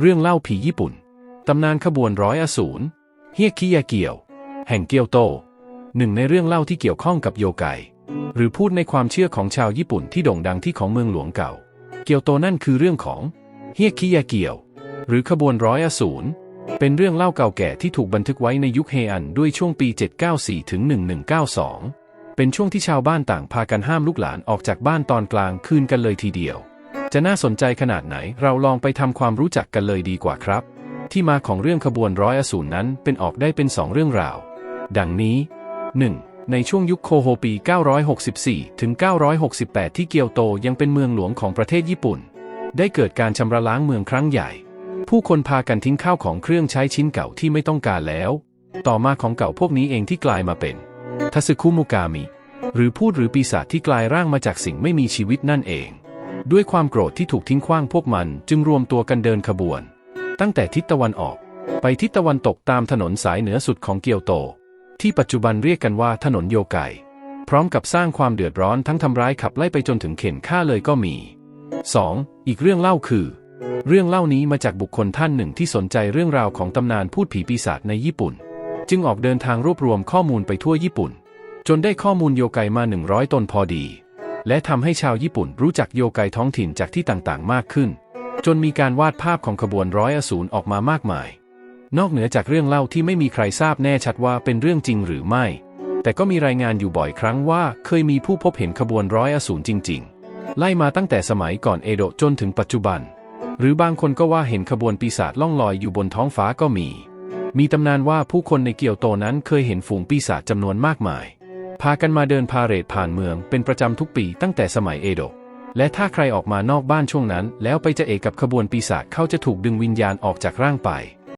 เรื่องเล่าผีญี่ปุ่น ตำนานขบวนร้อยอสูรเฮียคิยาเกียว แห่งเกียวโต หนึ่งในเรื่องเล่าที่เกี่ยวข้องกับโยไก หรือพูดในความเชื่อของชาวญี่ปุ่นที่โด่งดังที่ของเมืองหลวงเก่า เกียวโตนั่นคือเรื่องของเฮียคิยาเกียว หรือขบวนร้อยอสูรเป็นเรื่องเล่าเก่าแก่ที่ถูกบันทึกไว้ในยุคเฮอันด้วยช่วงปี 794ถึง1192 เป็นช่วงที่ชาวบ้านต่างพากันห้ามลูกหลานออกจากบ้านตอนกลางคืนกันเลยทีเดียว จะน่าสนใจขนาดไหนเราลองไปทำความรู้จักกันเลยดีกว่าครับ ที่มาของเรื่องขบวนร้อยอสูรนั้นเป็นออกได้เป็นสองเรื่องราว ดังนี้ 1. ในช่วงยุคโคโฮปี 964 ถึง 968 ที่เกียวโตยังเป็นเมืองหลวงของประเทศญี่ปุ่น ได้เกิดการชำระล้างเมืองครั้งใหญ่ ผู้คนพากันทิ้งข้าวของเครื่องใช้ชิ้นเก่าที่ไม่ต้องการแล้ว ต่อมาของเก่าพวกนี้เองที่กลายมาเป็นทัสึคุมุกามิหรือพูดหรือปีศาจที่กลายร่างมาจากสิ่งไม่มีชีวิตนั่นเอง ด้วยความโกรธที่ถูกทิ้งขว้างพวกมันจึงรวมตัวกันเดินขบวน ตั้งแต่ทิศตะวันออก ไปทิศตะวันตกตามถนนสายเหนือสุดของเกียวโต ที่ปัจจุบันเรียกกันว่าถนนโยไกพร้อมกับสร้างความเดือดร้อนทั้งทำร้ายขับไล่ไปจนถึงเข็นฆ่าเลยก็มี 2. อีกเรื่องเล่าคือ เรื่องเล่านี้มาจากบุคคลท่านหนึ่งที่สนใจเรื่องราวของตำนานพูดผีปีศาจในญี่ปุ่น จึงออกเดินทางรวบรวมข้อมูลไปทั่วญี่ปุ่น จนได้ข้อมูลโยไกมา 100 ตนพอดี และทำให้ชาวญี่ปุ่นรู้จักโยไกท้องถิ่นจากที่ต่างๆ มากขึ้น จนมีการวาดภาพของขบวนร้อยอสูรออกมามากมาย นอกเหนือจากเรื่องเล่าที่ไม่มีใครทราบแน่ชัดว่าเป็นเรื่องจริงหรือไม่ แต่ก็มีรายงานอยู่บ่อยครั้งว่าเคยมีผู้พบเห็นขบวนร้อยอสูรจริง ๆ ไล่มาตั้งแต่สมัยก่อนเอโดะจนถึงปัจจุบัน หรือบางคนก็ว่าเห็นขบวนปีศาจล่องลอยอยู่บนท้องฟ้าก็มี มีตำนานว่าผู้คนในเกียวโตนั้นเคยเห็นฝูงปีศาจจำนวนมากมาย พากันมาเดินพาเหรดผ่านเมืองเป็นประจำทุกปีตั้งแต่สมัยเอโดะ และถ้าใครออกมานอกบ้านช่วงนั้น แล้วไปจะเอกกับขบวนปีศาจเขาจะถูกดึงวิญญาณออกจากร่างไป